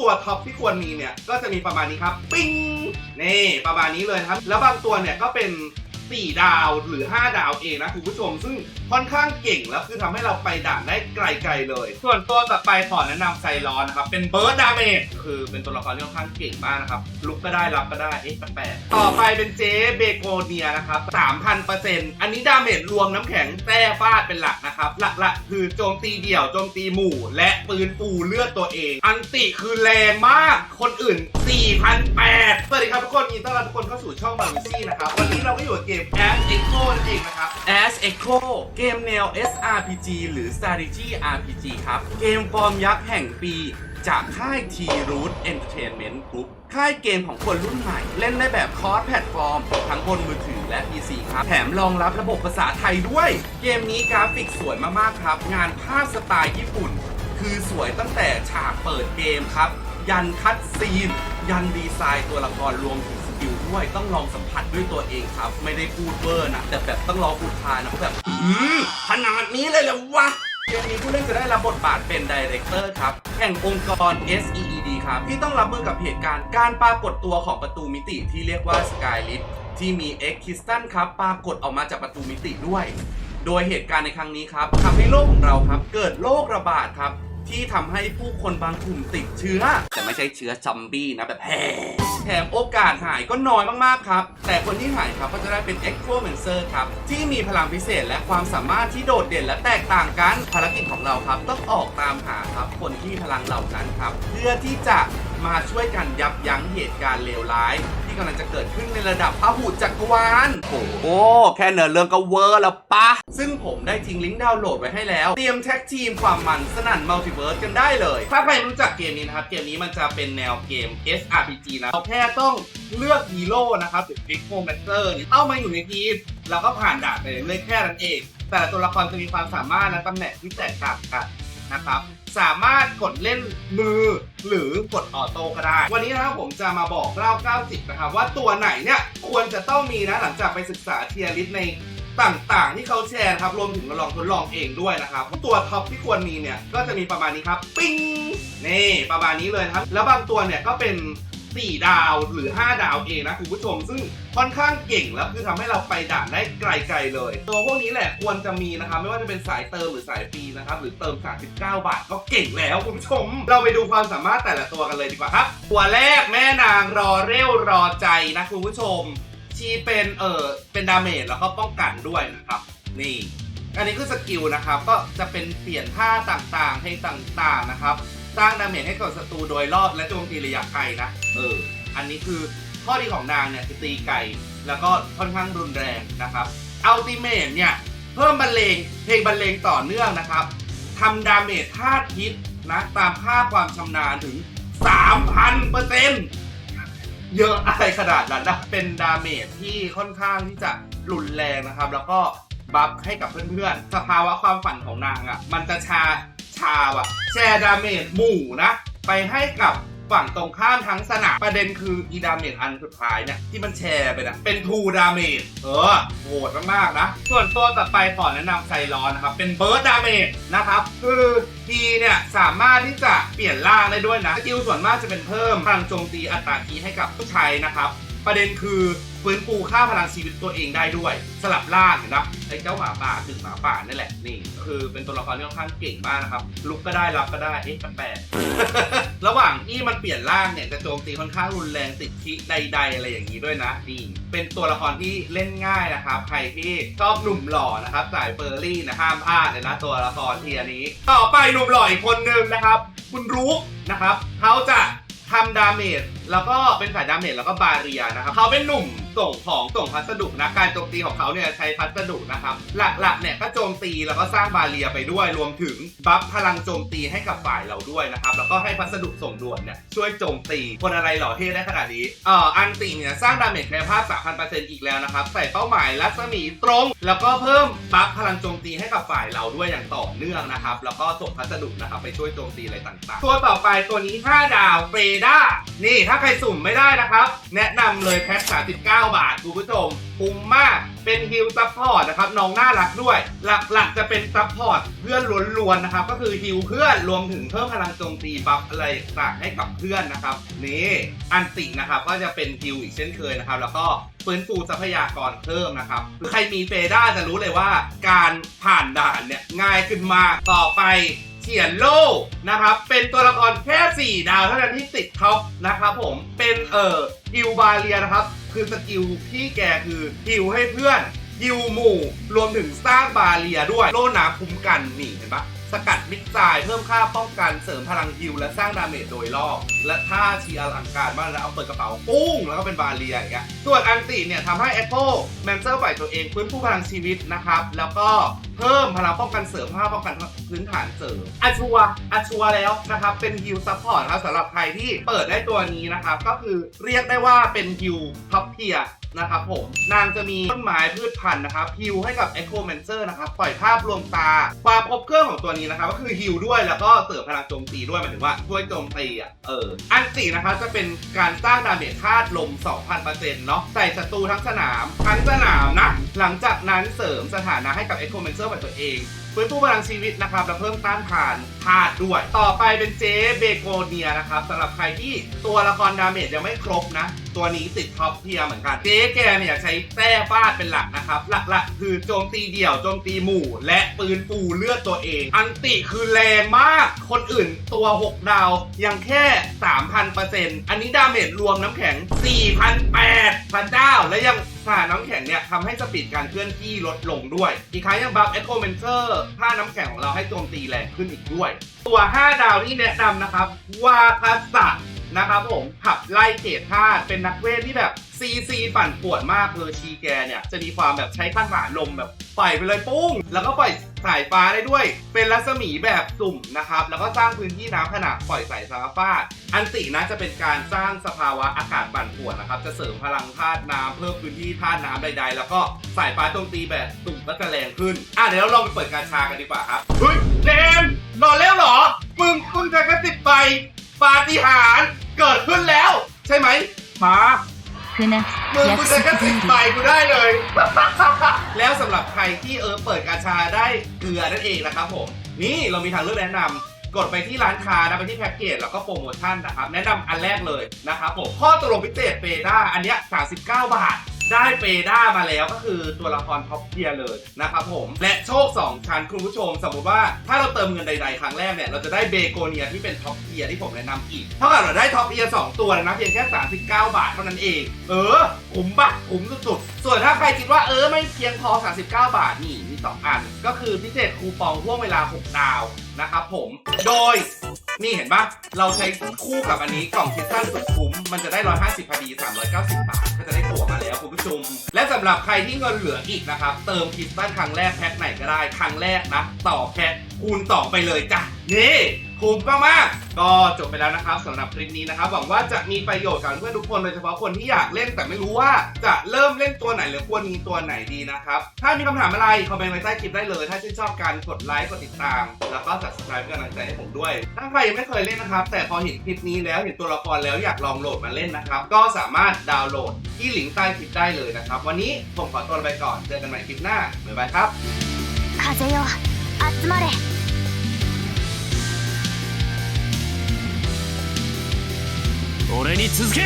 ตัวท็อปที่ควรมีเนี่ยก็จะมีประมาณนี้ครับ ปิ้งนี่ประมาณนี้เลยครับ แล้วบางตัวเนี่ยก็เป็น 4 ดาวหรือ 5 ดาวเองนะคุณผู้ชม ซึ่งค่อนข้างเก่งแล้วคือทำให้เราไปด่านได้ไกลๆเลย ส่วนตัวต่อไปขอแนะนำไซรอนนะครับ เป็นเบิร์ดดาเมจคือเป็นตัวละครที่ค่อนข้างเก่งมากนะครับ ลุกก็ได้รับก็ได้ เอ๊ะแปลกๆต่อไปเป็นเจเบโกเนียนะครับ3,000%อันนี้ดาเมจรวมน้ำแข็งแต้ฟาดเป็นหลักนะครับ หลักๆ คือโจมตีเดี่ยวโจมตีหมู่ และปืนปูเลือดตัวเอง อันติคือแรงมากคนอื่น4,800สวัสดีครับทุกคนยินดีต้อนรับทุกคนเข้าสู่ช่องบาวิซี่นะครับวันนี้เราก็อยู่กับเกม As Echo นั่นเองนะครับ As Echo เกมแนว SRPG หรือ Strategy RPG ครับ เกมฟอร์มยักษ์แห่งปี จากค่าย T Root Entertainment Group ค่ายเกมของคนรุ่นใหม่ เล่นได้แบบคอร์สแพลตฟอร์ม ทั้งบนมือถือและ PC ครับ แถมรองรับระบบภาษาไทยด้วย เกมนี้กราฟิกสวยมากๆครับ งานภาพสไตล์ญี่ปุ่น คือสวยตั้งแต่ฉากเปิดเกมครับ ยันคัดซีน ยันดีไซน์ตัวละครรวมถึง ด้วยต้องลองสัมผัสด้วยตัวเองครับ ไม่ได้พูดเวอร์นะแต่แบบต้องลองอุทานนะแบบอืมขนาดนี้เลยเหรอวะเกมนี้ผู้เล่นจะได้รับบทบาทเป็นดีเรคเตอร์ครับแห่งองค์กร SEED ครับที่ต้องรับมือกับเหตุการณ์การปรากฏตัวของประตูมิติที่เรียกว่า Skylit ที่มี X k i s t a n ครับปรากฏออกมาจากประตูมิติด้วย โดยเหตุการณ์ในครั้งนี้ครับทำให้โลกของเราครับ เกิดโรคระบาดครับ ที่ทำให้ผู้คนบางกลุ่มติดเชื้อ แต่ไม่ใช่เชื้อซอมบี้นะแบบแพ้แถมโอกาสหายก็น้อยมากๆครับ แต่คนที่หายครับก็จะได้เป็น e c h o m a n c e r ครับ ที่มีพลังพิเศษและความสามารถที่โดดเด่นและแตกต่างกันภารกิจของเราครับ ต้องออกตามหาครับคนที่พลังเหล่านั้นครับ เพื่อที่จะ มาช่วยกันยับยั้งเหตุการณ์เลวร้าย ที่กำลังจะเกิดขึ้นในระดับพหุจักรวาลโอ้โหแค่เนินเรื่องก็เวอร์แล้วปะ ซึ่งผมได้ทิ้งลิงก์ดาวน์โหลดไว้ให้แล้ว เตรียมแท็กทีมความมันสนั่นมัลติเวิร์สกันได้เลย ถ้าใครรู้จักเกมนี้นะครับ เกมนี้มันจะเป็นแนวเกม SRPG นะเราแค่ต้องเลือกฮีโร่นะครับหรือฟิกโมแมสเตอร์เข้ามาอยู่ในทีมแล้วก็ผ่านด่านไปเรื่อยแค่นั้นเอง แต่ละตัวละครจะมีความสามารถและตำแหน่งที่แตกต่างกันนะครับ สามารถกดเล่นมือหรือกดออโต้ก็ได้ วันนี้นะครับผมจะมาบอกเล่า90 นะครับ ว่าตัวไหนเนี่ยควรจะต้องมีนะหลังจากไปศึกษาเทียริสในต่างๆ ที่เขาแชร์นะครับรวมถึงมาลองทดลองเองด้วยนะครับ ตัวท็อปที่ควรมีเนี่ยก็จะมีประมาณนี้ครับ ปิ้งนี่ประมาณนี้เลยนะครับ แล้วบางตัวเนี่ยก็เป็น 4 ดาวหรือ 5 ดาวเองนะคุณผู้ชม ซึ่งค่อนข้างเก่งแล้วคือทำให้เราไปด่านได้ไกลๆเลย ตัวพวกนี้แหละควรจะมีนะครับไม่ว่าจะเป็นสายเติมหรือสายฟรีนะครับหรือเติม 39 บาทก็เก่งแล้วคุณผู้ชม เราไปดูความสามารถแต่ละตัวกันเลยดีกว่าครับ ตัวแรกแม่นางรอเร็วรอใจนะคุณผู้ชม ชีเป็นเออเป็นดาเมจแล้วก็ป้องกันด้วยนะครับนี่อันนี้คือสกิลนะครับก็จะเป็นเปลี่ยนท่าต่างๆให้ต่างๆนะครับ สร้างดาเมจให้กับศัตรูโดยรอบและโจมตีระยะไกลนะเอออันนี้คือข้อดีของนางเนี่ยคือตีไกลแล้วก็ค่อนข้างรุนแรงนะครับอัลติเมทเนี่ยเพิ่มบรรเลงเพลงบรรเลงต่อเนื่องนะครับทำดาเมจธาตุพิษนะตามค่าความชำนาญถึง 3,000เปอร์เซ็นต์เยอะอะไรขนาดนั้นนะเป็นดาเมจที่ค่อนข้างที่จะรุนแรงนะครับ แล้วก็บัฟให้กับเพื่อนๆ สภาวะความฝันของนางอะ่ะ มันจะชา ชาว่ะแชร์ดาเมจหมู่นะ ไปให้กับฝั่งตรงข้ามทั้งสนามประเด็นคืออีดาเมจอันสุดท้ายเนี่ย ที่มันแชร์ไปนะ เป็นทูดาเมจเออโหดมากๆนะ ส่วนตัวต่อไปขอแนะนำไซรอนนะครับ เป็นเบิร์ดดาเมจนะครับ คือทีเนี่ย สามารถที่จะเปลี่ยนร่างได้ด้วยนะสกิลส่วนมากจะเป็นเพิ่มพลังโจมตีอัตราคีให้กับผู้ใช้นะครับ ประเด็นคือ ฟื้นฟูค่าพลังชีวิตตัวเองได้ด้วย สลับล่างเห็นปะไอ้เจ้าหมาป่าถึงหมาป่านั่นแหละนี่คือเป็นตัวละครที่ค่อนข้างเก่งมากนะครับลุกก็ได้รับก็ได้เอ๊ะแปลกๆระหว่างที่มันเปลี่ยนร่างเนี่ยจะโจมตีค่อนข้างรุนแรงติดทิใด ๆ อะไรอย่างนี้ด้วยนะนี่เป็นตัวละครที่เล่นง่ายนะครับใครที่ชอบหนุ่มหล่อนะครับสายเฟอร์รี่นะห้ามพลาดเลยนะตัวละครทีนนี้ ต่อไปหนุ่มหล่ออีกคนนึงนะครับ คุณรู้นะครับเขาจะทำดาเมจ แล้วก็เป็นสายดาเมจแล้วก็บาเรียนะครับเขาเป็นหนุ่มส่งของส่งพัสดุนะการโจมตีของเขาเนี่ยใช้พัสดุนะครับหลักๆเนี่ยก็โจมตีแล้วก็สร้างบาเรียไปด้วยรวมถึงบัฟพลังโจมตีให้กับฝ่ายเราด้วยนะครับแล้วก็ให้พัสดุส่งด่วนเนี่ยช่วยโจมตีคนอะไรหล่อเท่ได้ขนาดนี้เอ่ออันติเนี่ยสร้างดาเมจในภาพ3,000%อีกแล้วนะครับใส่เป้าหมายรัศมีตรง แล้วก็เพิ่มบัฟพลังโจมตีให้กับฝ่ายเราด้วยอย่างต่อเนื่องนะครับแล้วก็ส่งพัสดุนะครับไปช่วยโจมตีอะไรต่างๆ ตัวต่อไปตัวนี้ 5 ดาวเฟรด้านี่ถ้าใครสุ่มไม่ได้นะครับ แนะนำเลยแพ็ค39 บาทคุณผู้ชมคุ้มมากเป็นฮิลซัพพอร์ตนะครับน้องน่ารักด้วย หลักๆจะเป็นซัพพอร์ตเพื่อนล้วนๆนะครับ ก็คือฮิลเพื่อนรวมถึงเพิ่มพลังโจมตีบัฟอะไรต่างๆให้กับเพื่อนนะครับนี่อันตินะครับก็จะเป็นฮิลอีกเช่นเคยนะครับ แล้วก็ฟื้นฟูทรัพยากรเพิ่มนะครับใครมีเฟด้าจะรู้เลยว่า การผ่านด่านเนี่ยง่ายขึ้นมากต่อไป เฉียนโลนะครับ เป็นตัวละครแค่ 4 ดาวเท่านั้นที่ติดท็อปนะครับผมเป็นเอ่อฮิวบาเลียนะครับ คือสกิลที่แกคือฮิวให้เพื่อนฮิวหมู่ รวมถึงสร้างบาเลียด้วยโล่หนาคุ้มกันนี่เห็นปะ สกัดมิดไซล์เพิ่มค่าป้องกันเสริมพลังฮิวและสร้างดาเมจโดยรอบ และท่าชีอลังการมากแล้วเอาเปิดกระเป๋าปุ้ง แล้วก็เป็นบาเลียอย่างเงี้ยส่วนอันติเนี่ยทำให้ e อ h o แมนเซอร์ฝ่ายตัวเองฟื้นฟูพลังชีวิตนะครับ แล้วก็เพิ่มพลังป้องกันเสริมภาป้องกันพื้นฐานเสริมอาชัวอาชัวแล้วนะครับ เป็นฮิลซัพพอร์ตครับสำหรับใครที่เปิดได้ตัวนี้นะครับ ก็คือเรียกได้ว่าเป็นฮิลท็อปเทีย นะครับผม นางจะมีต้นไม้พืชพันธุ์นะครับฮิลให้กับ e อ h o แมนเซอร์นะครับ ปล่อยภาพลวงตา ความครบเครื่องของตัวนี้นะครับ ก็คือฮิลด้วยแล้วก็เสริมพลังโจมตีด้วยหมายถึงว่าช่วยโจมตีอะเออ อันตีนะครับจะเป็นการสร้างดาเมจธาตุลม 2,000%เนาะใส่ศัตรูทั้งสนามทั้งสนามนะ หลังจากนั้นเสริมสถานะให้กับ e อ h o แมนเซอร์ของตัวเองฟื้นฟูพลังชีวิตนะครับและเพิ่มต้านทานธาตุด้วย ต่อไปเป็นเจเบโกเนียนะครับสำหรับใครที่ตัวละครดาเมจยังไม่ครบนะตัวนี้ติดท็อปเทียเหมือนกัน เจ๊แกเนี่ยใช้แต้ฟาดเป็นหลักนะครับ หลักๆ คือโจมตีเดี่ยวโจมตีหมู่ และปืนปูเลือดตัวเอง อันติคือแรงมาก คนอื่นตัว 6 ดาว ยังแค่ 3,000%อันนี้ดาเมจรวมน้ำแข็ง 4,800พันเจ้าและยังสาน้ำแข็งเนี่ยทำให้สปีดการเคลื่อนที่ลดลงด้วย อีกครั้งยังบัฟเอ็กโคเมนเซอร์ถ้าน้ำแข็งของเราให้โจมตีแรงขึ้นอีกด้วย ตัว 5 ดาวที่แนะนำนะครับ วาคาสะ นะครับผมขับไล่เขตธาตุเป็นนักเวทที่แบบซีซีปั่นปวนมากเลยชีแกเนี่ย จะมีความแบบใช้ข้างหลานลมแบบปล่อยไปเลยปุ้ง แล้วก็ปล่อยสายฟ้าได้ด้วย เป็นรัศมีแบบสุ่มนะครับ แล้วก็สร้างพื้นที่น้ำขนาดปล่อยสายฟ้าฟาด อันตินะจะเป็นการสร้างสภาวะอากาศปั่นป่วนนะครับ จะเสริมพลังธาตุน้ำเพิ่มพื้นที่ธาตุน้ำใดๆ แล้วก็สายฟ้าโจมตีแบบสุ่มก็จะแรงขึ้น อะเดี๋ยวเราลองไปเปิดการชากันดีกว่าครับ เฮ้ยเจมนอนแล้วเหรอ มึงมึงจะกระติดไปปาฏิหาริย์ เกิดขึ้นแล้ว ใช่ไหมหมามือคุณจะแค่สิบใบกูได้เลย แล้วสำหรับใครที่เออเปิดกาชาได้เกลือนั่นเองนะครับผม นี่เรามีทางเลือกแนะนำกดไปที่ร้านค้านะไปที่แพ็กเกจแล้วก็โปรโมชั่นนะครับ แนะนำอันแรกเลยนะครับผมข้อตกลงพิเศษเปด้าอันเนี้ย39 บาท ได้เปด้ามาแล้วก็คือตัวละครท็อปเทียร์เลยนะครับผม และโชค 2 ชั้นคุณผู้ชม สมมติว่าถ้าเราเติมเงินใดๆ ครั้งแรกเนี่ย เราจะได้เบโกเนียที่เป็นท็อปเทียร์ที่ผมแนะนำอีก เท่ากับเราได้ท็อปเทียร์2ตัวนะเพียงแค่ 39 บาทเท่านั้นเอง เออคุ้มปะคุ้มสุดๆ ส่วนถ้าใครคิดว่าเออไม่เพียงพอ 39 บาทนี่มี2อัน ก็คือพิเศษคูปองห่วงเวลา 6 ดาวนะครับผม โดย นี่เห็นปะเราใช้คู่กับอันนี้กล่องคิดสั้นสุดคุ้ม มันจะได้ 150พอดี 390 บาท ก็จะได้ตั๋วมาแล้วคุณผู้ชม และสำหรับใครที่เงินเหลืออีกนะครับ เติมคิดสั้นครั้งแรกแพ็คไหนก็ได้ ครั้งแรกนะ ต่อแพ็คคูณต่อไปเลยจ้ะ นี่ คุ้มมากๆก็จบไปแล้วนะครับสำหรับคลิปนี้นะครับ หวังว่าจะมีประโยชน์กับเพื่อนทุกคนโดยเฉพาะคนที่อยากเล่นแต่ไม่รู้ว่าจะเริ่มเล่นตัวไหนหรือควรมีตัวไหนดีนะครับ ถ้ามีคำถามอะไรคอมเมนต์ไว้ใต้คลิปได้เลย ถ้าชื่นชอบการกดไลค์กดติดตาม แล้วก็ subscribe เป็นกำลังใจให้ผมด้วย ถ้าใครยังไม่เคยเล่นนะครับ แต่พอเห็นคลิปนี้แล้วเห็นตัวละครแล้วอยากลองโหลดมาเล่นนะครับ ก็สามารถดาวน์โหลดที่ลิงก์ใต้คลิปได้เลยนะครับ วันนี้ผมขอตัวลาไปก่อนเจอกันใหม่คลิปหน้าบ๊ายบายครับ 風よ集まれ 俺に続け